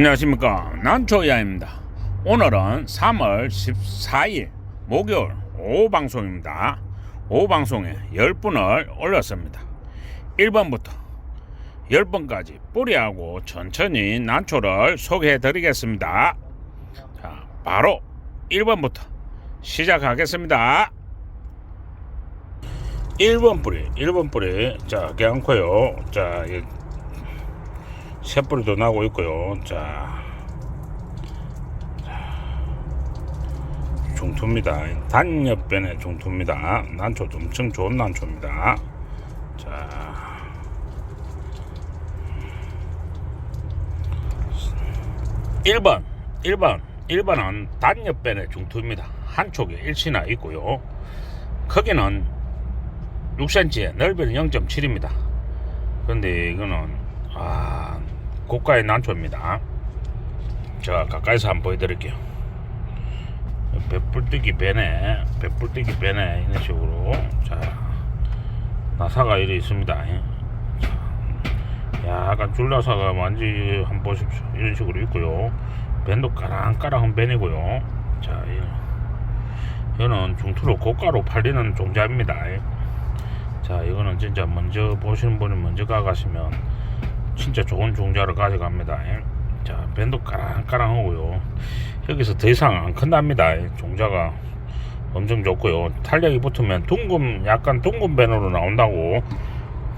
안녕하십니까. 난초야입니다. 오늘은 3월 14일 목요일 오후 방송입니다. 오후 방송에 10분을 올렸습니다. 1번부터 10번까지 뿌리하고 천천히 난초를 소개해 드리겠습니다. 자 바로 1번부터 시작하겠습니다. 1번 뿌리 1번 뿌리. 자 괜찮고요. 자 이- 새뿌리도 나고 있고요. 자, 중투입니다. 단엽변의 중투입니다. 난초도 엄청 좋은 난초입니다. 자, 일번일번일번은 단엽변의 중투입니다. 한쪽에 일치나 있고요. 크기는 6cm에 넓이는 0.7입니다. 근데 이거는 아 고가의 난초입니다. 제가 가까이서 한번 보여드릴게요. 배불뜨기 배네, 배불뜨기 배네 이런 식으로 자 나사가 이래 있습니다. 자, 약간 줄나사가 완전히 한번 보십시오. 이런 식으로 있고요. 밴도 까랑까랑한 밴이고요. 자, 이- 이거는 중투로 고가로 팔리는 종자입니다. 자, 이거는 진짜 먼저 보시는 분이 먼저 가가시면 진짜 좋은 종자를 가져갑니다. 자, 밴도 까랑까랑하고요. 여기서 더 이상 안 큰답니다. 종자가 엄청 좋고요. 탄력이 붙으면 둥근, 약간 둥근 밴으로 나온다고.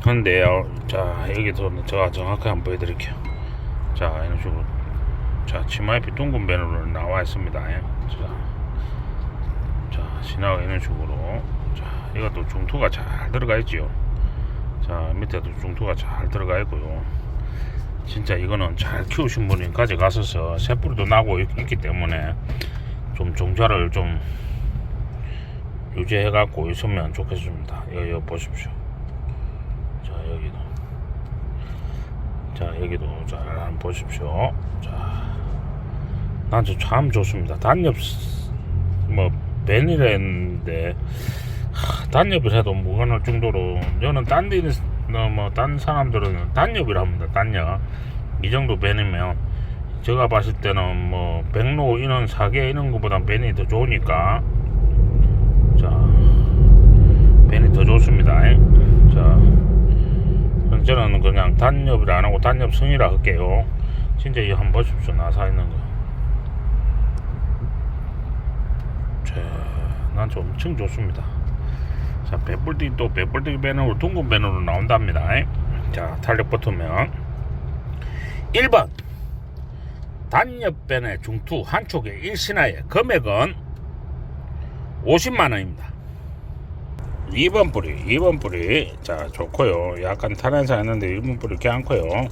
근데요, 자, 여기서 제가 정확하게 한번 보여드릴게요. 자, 이런 식으로. 자, 치마 옆이 둥근 밴으로 나와 있습니다. 자, 자, 신화가 이런 식으로. 자, 이것도 중투가 잘 들어가 있지요. 자, 밑에도 중투가 잘 들어가 있고요. 진짜 이거는 잘 키우신 분이 가져가셔서 새뿌리도 나고 있, 기 때문에 좀 종자를 좀 유지해 갖고 있으면 좋겠습니다. 여기, 여기 보십시오. 자 여기도 자 여기도 잘 한번 보십시오. 자 난저 참 좋습니다. 단엽 뭐 하, 단엽을 해도 무관할 정도로 저는 딴 데, 뭐딴 사람들은 단엽이라 합니다. 단엽 이 정도 벤이면 제가 봤을 때는 뭐 백로 이런 사계 이런 것보다 벤이 더 좋으니까 자 벤이 더 좋습니다. 자 저는 그냥 단엽을 안 하고 단엽 성이라 할게요. 진짜 이 한번 보십시오 나사 있는 거. 자, 난좀 엄청 좋습니다. 자, 또 배불띠 배너로 둥근 배너로 나온답니다. 자, 탄력 붙으면 1번 단엽변의 중투 한쪽에 1신화의 금액은 50만 원입니다. 2번 뿌리, 2번 뿌리. 자, 좋고요. 약간 탄환사 했는데 1번 뿌리 괜찮고요.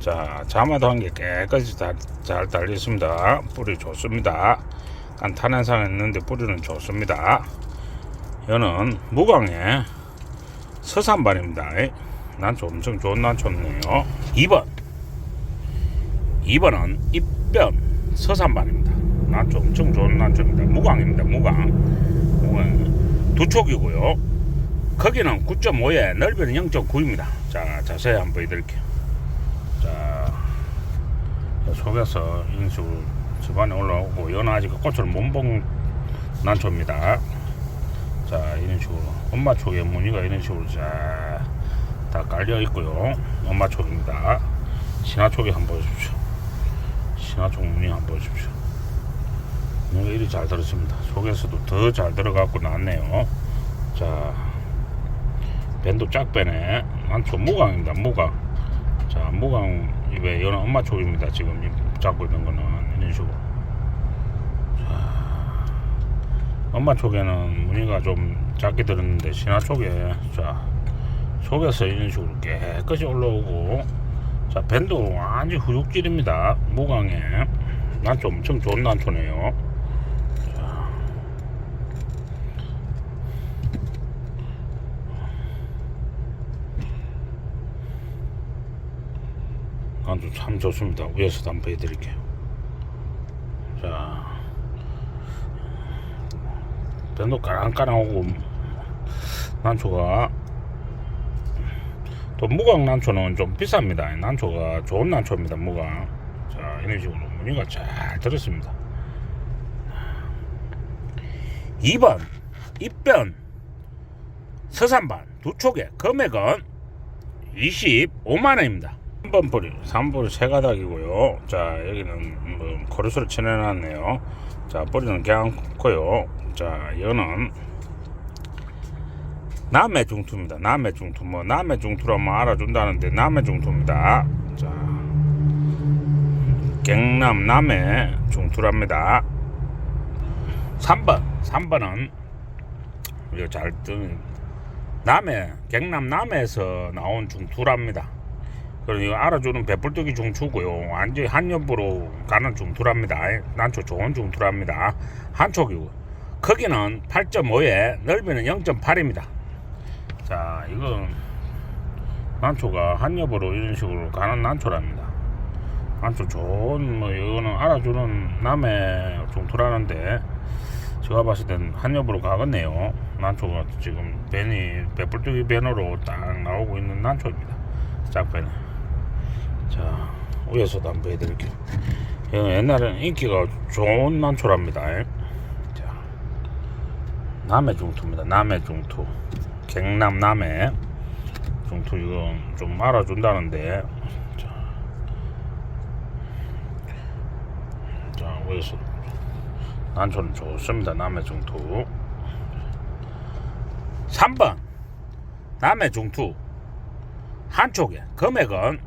자, 자마도 한게 깨끗이 잘, 잘 달렸습니다. 뿌리 좋습니다. 약간 탄환사 했는데 뿌리는 좋습니다. 이거는 무광의 서산반입니다. 난초 엄청 좋은 난초네요. 2번. 2번은 입변 서산반입니다. 난초 엄청 좋은 난초입니다. 무광입니다. 무광. 무광. 두 촉이고요. 크기는 9.5에 넓이는 0.9입니다. 자, 자세히 한번 보여드릴게요. 자, 속에서 식으로 집안에 올라오고, 이건 아직 꽃을 못 본 난초입니다. 자, 이런 식으로. 엄마 촉에 무늬가 이런 식으로 자, 다 깔려 있고요. 엄마 촉입니다. 신화 촉에 한번 보십시오. 신화 촉 무늬 한번 보십시오. 무늬가 이리 잘 들었습니다. 속에서도 더 잘 들어갖고 나왔네요. 자, 밴도 짝배네. 난초 무광입니다. 무광. 자, 무광 입에 이거는 엄마 촉입니다. 지금 이 잡고 있는 거는 이런 식으로. 엄마 쪽에는 무늬가 좀 작게 들었는데 신화 쪽에 자 속에서 이런 식으로 깨끗이 올라오고 자 밴도 완전 후육질입니다. 무광에. 난초 엄청 좋은 난초네요. 자. 난초 참 좋습니다. 위에서도 한번 보여드릴게요 자 밴도 까랑까랑하고 난초가 또 무광 난초는 좀 비쌉니다 난초가 좋은 난초입니다 무광 자 자, 이런 식으로 무늬가 잘 들었습니다. 2번 입변 서산반 두 촉에 금액은 25만 원입니다. 3번 뿌리, 3번 세 가닥이고요. 자, 여기는 뭐 코르스를 칠해놨네요. 자, 뿌리는 괜찮고요. 자, 이거는 남해 중투입니다. 남해 중투. 뭐 남해 중투라면 알아준다는데 남해 중투입니다. 자, 경남 남해 중투랍니다. 3번, 3번은 이거 잘 뜨는 남해, 경남 남해에서 나온 중투랍니다. 이거 알아주는 배불뚝이 중투고요. 완전히 한엽으로 가는 중투랍니다. 난초 좋은 중투랍니다. 한촉이고. 크기는 8.5에 넓이는 0.8입니다. 자, 이건 난초가 한엽으로 이런 식으로 가는 난초랍니다. 난초 좋은 뭐 이거는 알아주는 남해 중투라는데 제가 봤을 땐 한엽으로 가겠네요. 난초가 지금 벤이 배불뚝이 벤으로 딱 나오고 있는 난초입니다. 짝배는. 자, 위에서도 한번. 이거 옛날에는 인기가 좋은 난초랍니다. 자, 남해 중투입니다. 남해 중투. 경남 남해 중투 이건 좀 알아준다는데 자, 자 위에서 난초는 좋습니다. 남해 중투 3번 남해 중투 한쪽에 금액은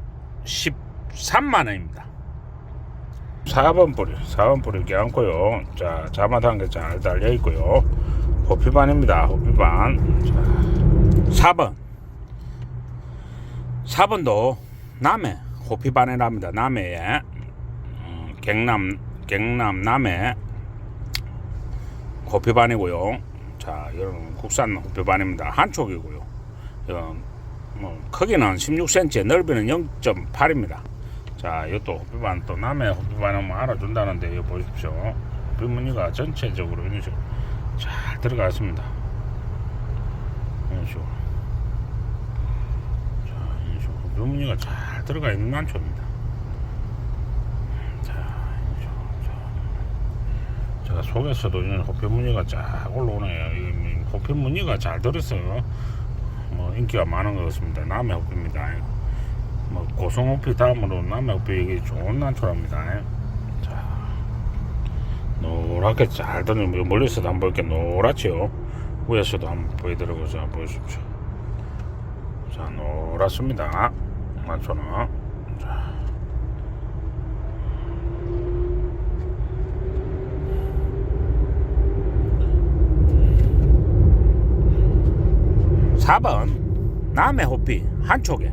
13만원입니다. 4번 뿌리, 4번 뿌리 괜찮고요. 자, 자마한 게잘 달려 있고요. 호피반입니다. 호피반. 자, 4번. 4번도 남해 호피반이랍니다. 남해에 음, 경남 경남 남해 호피반이고요. 자, 이런 국산 호피반입니다. 한쪽이고요. 이건 뭐 크기는 16cm, 넓이는 0.8입니다. 자, 이것도 호피반 또 남해 호피반은 뭐 알아준다는데 이거 보십시오. 호피 무늬가 전체적으로 이런 식으로 잘 들어가 있습니다. 이런 식으로. 자, 이런 식으로 호피 무늬가 잘 들어가 있는 난초입니다. 자, 이런 식으로. 자. 제가 속에서도 이런 호피 무늬가 쫙 올라오네요. 이 호피 무늬가 잘 들었어요. 뭐 인기가 많은 것 같습니다. 남해 호피입니다. 뭐 고성 호피 다음으로 남해 호피 이게 좋은 난초랍니다. 자, 노랗게 잘 드는 뭐 멀리서도 한번 이렇게 노랗지요. 위에서도 한번 보여드리고 자 보십시오. 자 노랗습니다. 난초는 자. 4번 남해 호피 한쪽에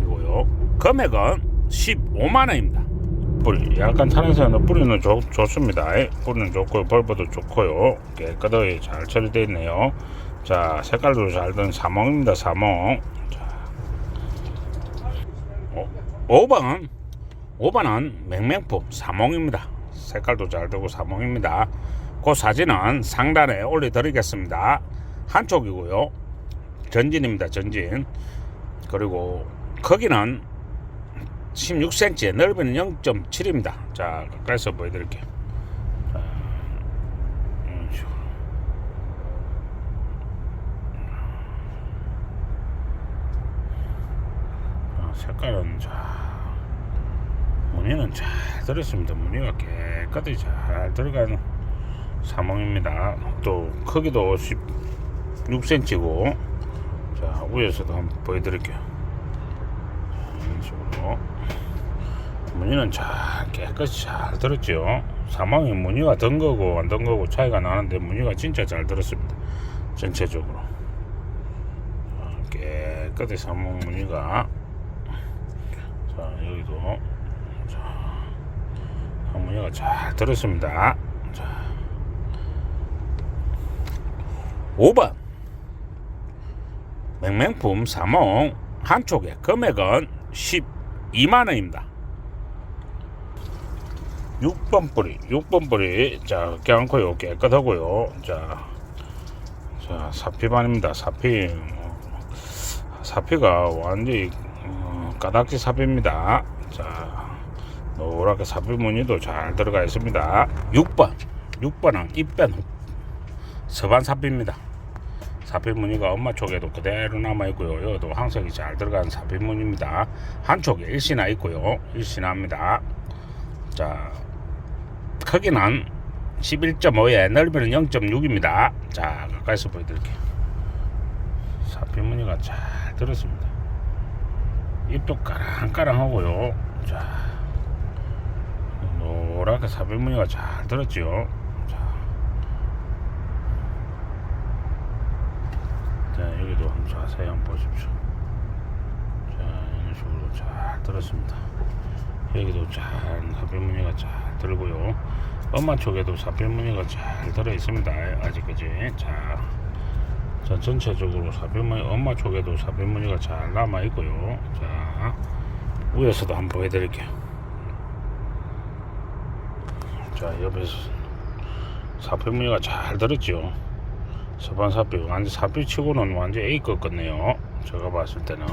이고요. 금액은 15만원입니다. 뿌리 약간 탄에서는 뿌리는 좋, 좋습니다. 예, 뿌리는 좋고요. 벌버도 좋고요. 깨끗하게 잘 처리되어 있네요. 자 색깔도 잘 든 사몽입니다. 사몽. 자, 오, 5번 5번은 맹맹품 사몽입니다. 색깔도 잘 되고 사몽입니다. 그 사진은 상단에 올려드리겠습니다. 한쪽이고요. 전진입니다. 전진. 그리고 크기는 16cm, 넓이는 0.7입니다. 자, 가까이서 보여드릴게요. 식으로. 자, 색깔은 자, 무늬는 잘 들었습니다. 무늬가 깨끗이 잘 들어가는 사몽입니다. 또 크기도 16cm고 자 위에서도 한번 보여드릴게요. 자, 이런 식으로. 무늬는 잘 깨끗이 잘 들었죠 사망이 무늬가 든 거고 안 든 거고 차이가 나는데 무늬가 진짜 잘 들었습니다. 전체적으로. 자, 깨끗이 사망 무늬가. 자 여기도. 자 무늬가 잘 들었습니다. 자. 5번 맹맹품 사몽 한쪽에 금액은 12만원입니다. 6번 뿌리 6번 뿌리. 자 깨끗고요. 깨끗하고요. 자, 자 사피반입니다. 사피. 사피가 완전히 어, 까닥지 사피입니다. 자 노랗게 삽입 무늬도 잘 들어가 있습니다. 6번 6번은 입변 서반 삽입입니다 삽입 무늬가 엄마 쪽에도 그대로 남아 있고요. 여기도 항색이 잘 들어간 삽입 무늬입니다. 한쪽에 일신화 있고요. 일신화입니다. 자 크기는 11.5에 넓이는 0.6입니다. 자 가까이서 보여드릴게요. 삽입 무늬가 잘 들었습니다. 입도 까랑까랑하고요. 자 노랗게 삽입 무늬가 잘 들었죠 자, 자 여기도 한번 자세히 한번 보십시오. 자 이런 식으로 잘 들었습니다. 여기도 잘 삽입 무늬가 잘 들고요. 엄마 쪽에도 삽입 무늬가 잘 들어 있습니다. 아직까지. 자, 자 전체적으로 삽입 무늬 엄마 쪽에도 삽입 무늬가 잘 남아 있고요. 자 위에서도 한번 보여드릴게요. 자 옆에서 삽입 무늬가 잘 들었죠 서반 삽입 완전 삽입 치고는 완전 A급 같네요. 제가 봤을 때는.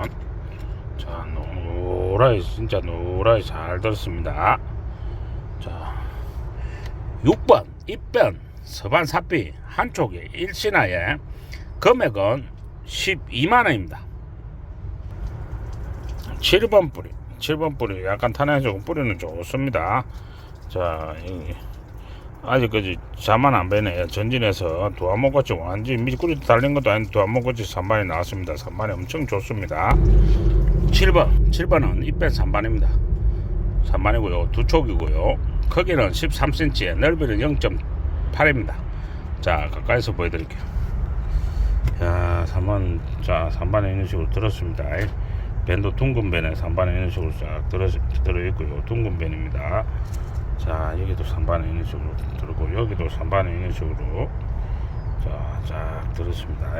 자 노라이 진짜 노라이 잘 들었습니다. 자 6번 입변 서반 삽입 한쪽에 일신화에 금액은 12만원입니다. 7번 뿌리 7번 뿌리 약간 탄해지고 뿌리는 좋습니다. 자 아직까지 자만 안 배네. 전진해서 도화목같이 완전 미꾸리도 달린 것도 아닌데 도화목같이 3반이 나왔습니다. 3반이 엄청 좋습니다. 7번 7번은 입변 3반입니다. 3반이고요. 두 촉이고요. 크기는 13cm에 넓이는 0.8입니다. 자 가까이서 보여드릴게요. 야 3반 자 3반에 있는 식으로 들었습니다. 밴도 둥근 밴에 3반에 있는 식으로 쫙 들어, 들어있고요. 둥근 밴입니다 자 여기도 3반에 있는 식으로 들고 여기도 3반에 있는 식으로. 자쫙 들었습니다.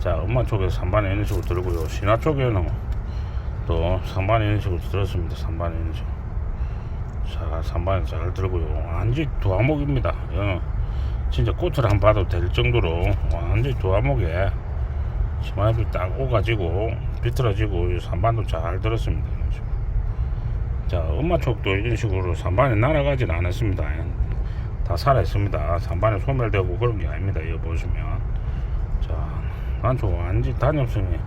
자 엄마 쪽에서 3반에 있는 식으로 들고요. 신화 쪽에는 또 3반에 있는 식으로 들었습니다. 3반에 있는 식으로 자 3반에 잘 들고요. 완전 두화목입니다. 이거는 진짜 꽃을 한 봐도 될 정도로 완전 두화목에 치마잎이 딱 오가지고 비틀어지고 3반도 잘 들었습니다. 자 엄마 쪽도 이런 식으로 3반에 날아가진 않았습니다. 다 살아있습니다. 3반에 소멸되고 그런 게 아닙니다. 이거 보시면. 자 난저 완전 단엽성이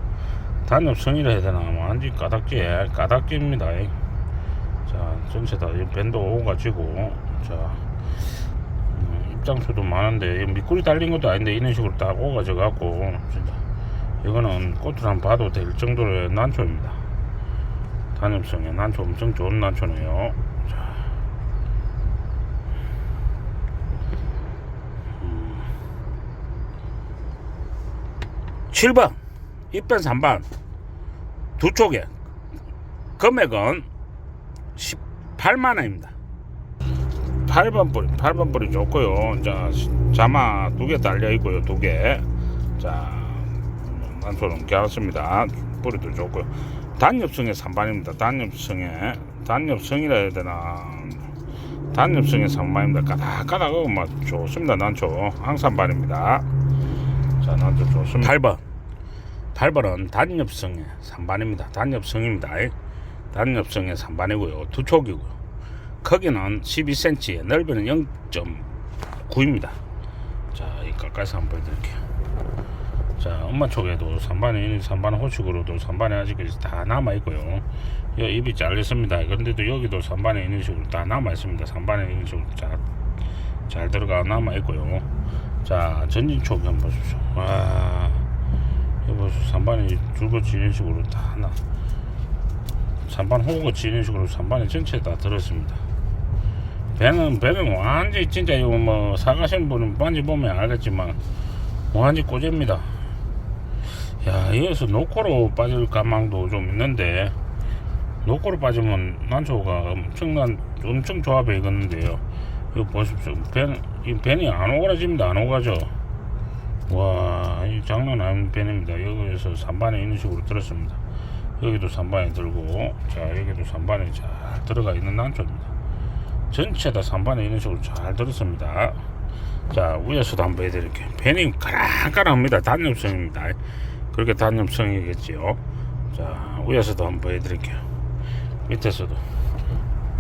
단엽성이라 해야 되나? 완전 까닥지에 까닥지입니다. 자 전체 다이 밴드 오가지고. 자 음, 입장수도 많은데 이 미꾸리 달린 것도 아닌데 이런 식으로 딱 오가져 갖고 진짜. 이거는 꽃을 한 봐도 될 정도의 난초입니다 단엽성에 난초 엄청 좋은 난초네요. 자. 음. 7번 입변 3반 두 쪽에 금액은 18만원입니다. 8번 뿌리 8번 뿌리 좋고요. 자 자마 두 개 달려 있고요 두 개 자 난초는 괜찮습니다. 뿌리도 좋고요 단엽성의 3반입니다. 단엽성의 단엽성이라 해야 되나. 단엽성의 3반입니다. 까닥까닥하고 막 좋습니다. 난초 항산반입니다. 자 난초 좋습니다. 8번 8번은 단엽성의 3반입니다. 단엽성입니다. 단엽성의 3반이고요. 두 촉이고요. 크기는 12cm 넓이는 0.9입니다. 자 이 가까이서 한번 보여드릴게요 자 엄마 쪽에도 3반에 있는 3반 호식으로도 3반에 아직까지 다 남아 있고요. 여 입이 잘렸습니다. 그런데도 여기도 3반에 있는 식으로 다 남아 있습니다. 3반에 있는 식으로 잘, 잘 들어가 남아 있고요. 자 전진 촉 한번 보십시오. 와 여기 보십시오 3반에 줄거치 이런 식으로 다 나. 3반 호거치 이런 식으로 3반에 전체 다 들었습니다. 배는 배는 완전히 진짜 이거 뭐 사가신 분은 반지 보면 알겠지만 완전 꼬집니다 야 여기서 노코로 빠질 가망도 좀 있는데 노코로 빠지면 난초가 엄청난 엄청 조합에 익었는데요. 이거 보십시오. 배, 이 벤이 안 오그라집니다. 안 오가죠? 와 이 장난 아닌 벤입니다. 여기에서 3반에 있는 식으로 들었습니다. 여기도 3반에 들고 자 여기도 3반에 잘 들어가 있는 난초입니다. 전체 다 3반에 있는 식으로 잘 들었습니다. 자 위에서도 한번 해드릴게요. 벤이 까랑까랑합니다. 단엽성입니다 그렇게 단염성이겠지요. 자, 위에서도 한번 보여드릴게요. 밑에서도.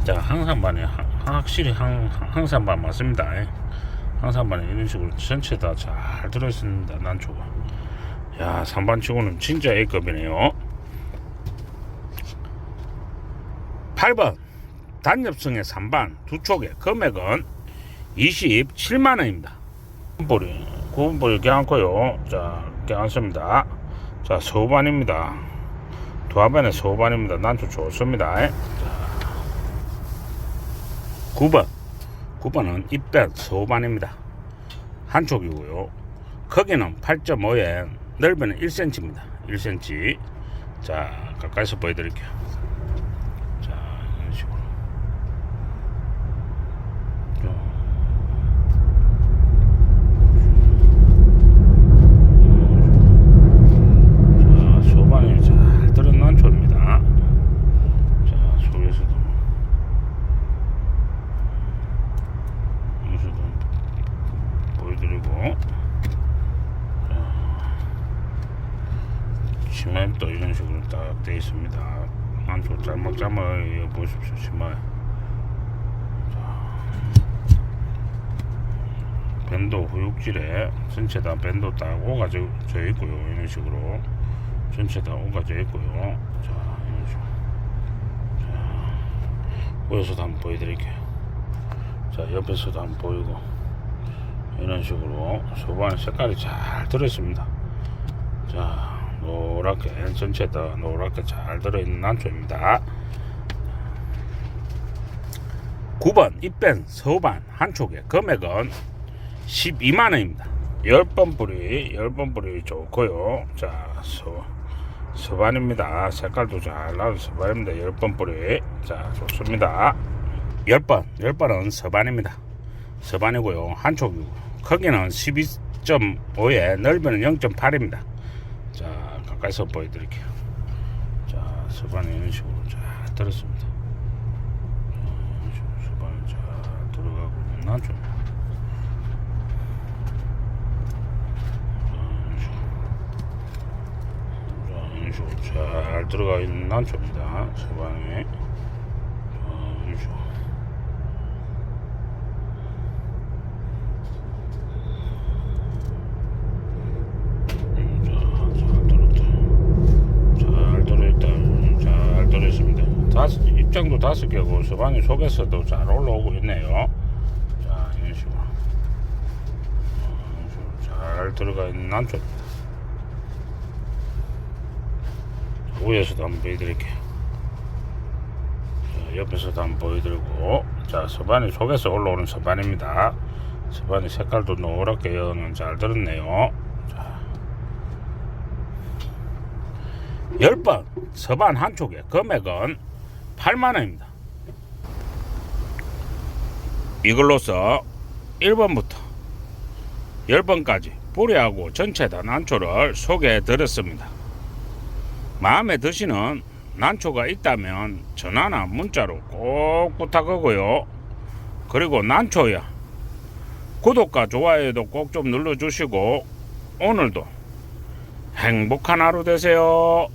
자 항산반에 하- 확실히 항, 항산반 맞습니다. 예. 항산반에 이런 식으로 전체 다 잘 들어있습니다 난초가. 야 3반치고는 진짜 A급이네요. 8번. 단엽성의 3반. 두 촉에 금액은 27만원입니다. 구분볼이 구분볼이 괜찮고요. 자 괜찮습니다 자 서반입니다. 두 화반에 서반입니다. 난초 좋습니다. 자 9번. 9번은 입변 서반입니다. 한쪽이고요. 크기는 8.5에 넓이는 1cm입니다 1cm 자 가까이서 보여드릴게요 자 이런 식으로 자 소반이 잘 들은 난초입니다 자 속에서도 여기서도 보여드리고 치마도 이런 식으로 딱 되어 있습니다 한쪽 짤막짤막 보십시오 치마 후육질에 전체 다 밴도 딱 오가져 있고요. 이런 식으로 전체 다 오가져 있고요. 자 이런 식으로. 자 보여서도 한번 보여드릴게요. 자 옆에서도 한번 보이고 이런 식으로 소반 색깔이 잘 들어있습니다. 자 노랗게 전체 다 노랗게 잘 들어있는 난초입니다. 9번 입밴 서반 한 촉에 금액은 12만원입니다. 10번 뿌리 10번 뿌리 좋고요. 자 서, 서반입니다. 색깔도 잘 나온 서반입니다. 10번 뿌리. 자 좋습니다. 10번 10번은 서반입니다. 서반이고요. 한쪽이고 크기는 12.5에 넓이는 0.8입니다. 자 가까이서 보여드릴게요. 자 서반이 이런 식으로 잘 들었습니다. 서반이 잘 들어가고 난좀 자, 이런 식으로 잘 들어가 있는 들어있다. 잘 들어있습니다. 다섯, 입장도 다섯 개고 서방이 속에서도 잘 올라오고 있네요. 자, 이런 식으로. 어, 잘 들어가 있는 난초입니다. 위에서도 한번 보여드릴게요. 자, 옆에서도 한번 보여드리고, 자, 서반이 속에서 올라오는 서반입니다. 서반이 색깔도 노랗게 여는 잘 들었네요. 자, 10번 서반 한쪽에 금액은 8만원입니다. 이걸로서 1번부터 10번까지 뿌리하고 전체 다 난초를 소개해 드렸습니다. 마음에 드시는 난초가 있다면 전화나 문자로 꼭 부탁하고요. 그리고 난초야 구독과 좋아요도 꼭 좀 눌러주시고 오늘도 행복한 하루 되세요.